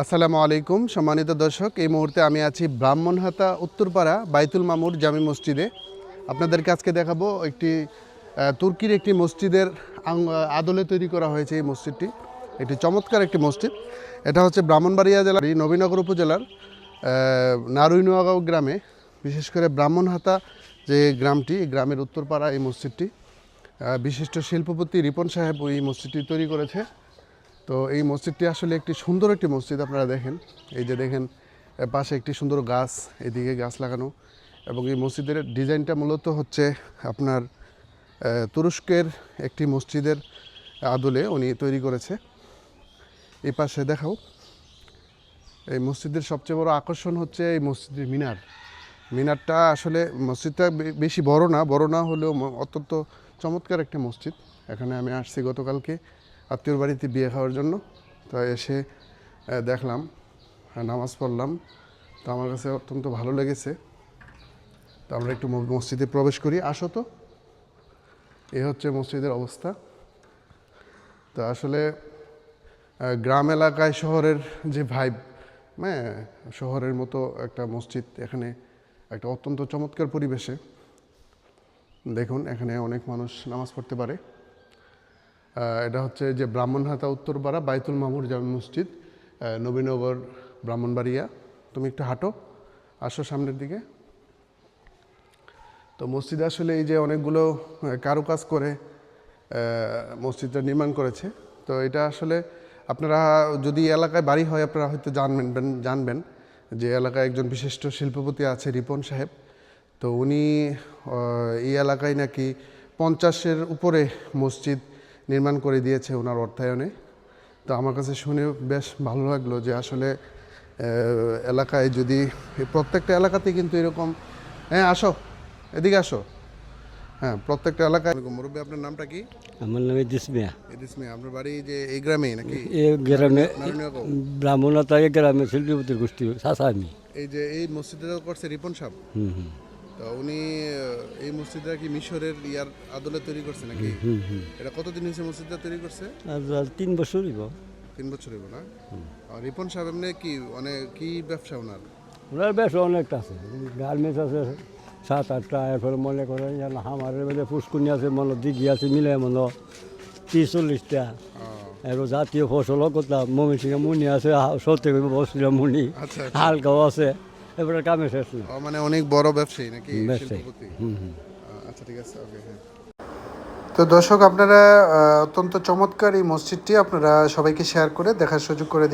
আসসালামু আলাইকুম। সম্মানিত দর্শক, এই মুহূর্তে আমি আছি ব্রাহ্মণহাতা, উত্তরপাড়া, বাইতুল মামুর জামি মসজিদে। আপনাদেরকে আজকে দেখাবো একটি তুর্কির একটি মসজিদের আদলে তৈরি করা হয়েছে এই মসজিদটি। একটি চমৎকার একটি মসজিদ। এটা হচ্ছে ব্রাহ্মণবাড়িয়া জেলার নবীনগর উপজেলার নারুইনোয়াগাঁও গ্রামে। বিশেষ করে ব্রাহ্মণহাতা যে গ্রামটি গ্রামের উত্তরপাড়া এই মসজিদটি। বিশিষ্ট শিল্পপতি রিপন সাহেব এই মসজিদটি তৈরি করেছে। তো এই মসজিদটি আসলে একটি সুন্দর একটি মসজিদ, আপনারা দেখেন। এই যে দেখেন পাশে একটি সুন্দর গাছ, এদিকে গাছ লাগানো। এবং এই মসজিদের ডিজাইনটা মূলত হচ্ছে আপনার তুরস্কের একটি মসজিদের আদলে উনি তৈরি করেছে। এই পাশে দেখাও, এই মসজিদের সবচেয়ে বড় আকর্ষণ হচ্ছে এই মসজিদের মিনার। মিনারটা আসলে মসজিদটা বেশি বড় না বড় না হলেও অত্যন্ত চমৎকার একটি মসজিদ। এখানে আমি আসছি গতকালকে। আত্মীয়র বাড়িতে বিয়ে খাওয়ার জন্য। তো এসে দেখলাম আহ, নামাজ পড়লাম। তো আমার কাছে অত্যন্ত ভালো লেগেছে। তো আমরা একটু মসজিদে প্রবেশ করি। আসো তো। এ হচ্ছে মসজিদের অবস্থা। তো আসলে গ্রাম এলাকায় শহরের যে ভাইব হ্যাঁ শহরের মতো একটা মসজিদ এখানে একটা অত্যন্ত চমৎকার পরিবেশে। দেখুন এখানে অনেক মানুষ নামাজ পড়তে পারে। এটা হচ্ছে যে ব্রাহ্মণহাতা উত্তরপাড়া বাইতুল মামুর জামে মসজিদ নবীনগর ব্রাহ্মণবাড়িয়া। তুমি একটু হাঁটো, আসো সামনের দিকে। তো মসজিদ আসলে এই যে অনেকগুলো কারুকাজ করে মসজিদটা নির্মাণ করেছে। তো এটা আসলে আপনারা যদি এলাকায় বাড়ি হয়, আপনারা হয়তো জানবেন জানবেন যে এলাকায় একজন বিশিষ্ট শিল্পপতি আছে রিপন সাহেব। তো উনি এই এলাকায় নাকি পঞ্চাশের উপরে মসজিদ নির্মাণ করে দিয়েছে ওনার অর্থায়নে। তো আমার কাছে শুনে বেশ ভালো লাগল যে আসলে এলাকায় যদি প্রত্যেকটা এলাকাতে কিন্তু এরকম হ্যাঁ আসো এদিকে আসো। হ্যাঁ প্রত্যেকটা এলাকায়। মুরব্বী আপনার নামটা কি? আমার নাম ইদ্রিস মিয়া। এদিস মেয়ে আপনার বাড়ি যে এই গ্রামেই নাকি? এই গ্রামে ব্রাহ্মণতা এই গ্রামে শিল্পীপতির গোষ্ঠী চাষা আমি। এই যে এই মসজিদটা করছে রিপন সাহেব। হুম হুম। তো উনি এই মসজিদটা কি মিশরের ইয়ার আদলে তৈরি করছে নাকি? হুম হুম এটা কতদিন হয়েছে মসজিদটা তৈরি করছে? আর আর তিন বছর হইব। তিন বছর হইব না? আর রিপন সাহেব এমনি কি অনেক কি ব্যবসা ওনার? ওনার বেশ অনেকটা আছে। গার্মেন্টস আছে সাত আটটা এরপরে মনে করেন যেন হামারের মধ্যে পুষ্কুনি আছে মনে দিঘি আছে মিলে মনে ত্রিশ চল্লিশটা এবার জাতীয় ফসলও করতাম মমিসিংহ মুনি আছে সত্যি বসছিল মুনি আচ্ছা। হালকাও আছে। এবারে কামে শেষ না। মানে অনেক বড় ব্যবসায়ী নাকি শিল্পপতি? আচ্ছা ঠিক আছে ওকে হ্যাঁ। তো দর্শক আপনারা অত্যন্ত চমৎকার এই মসজিদটি আপনারা সবাইকে শেয়ার করে দেখার সুযোগ করে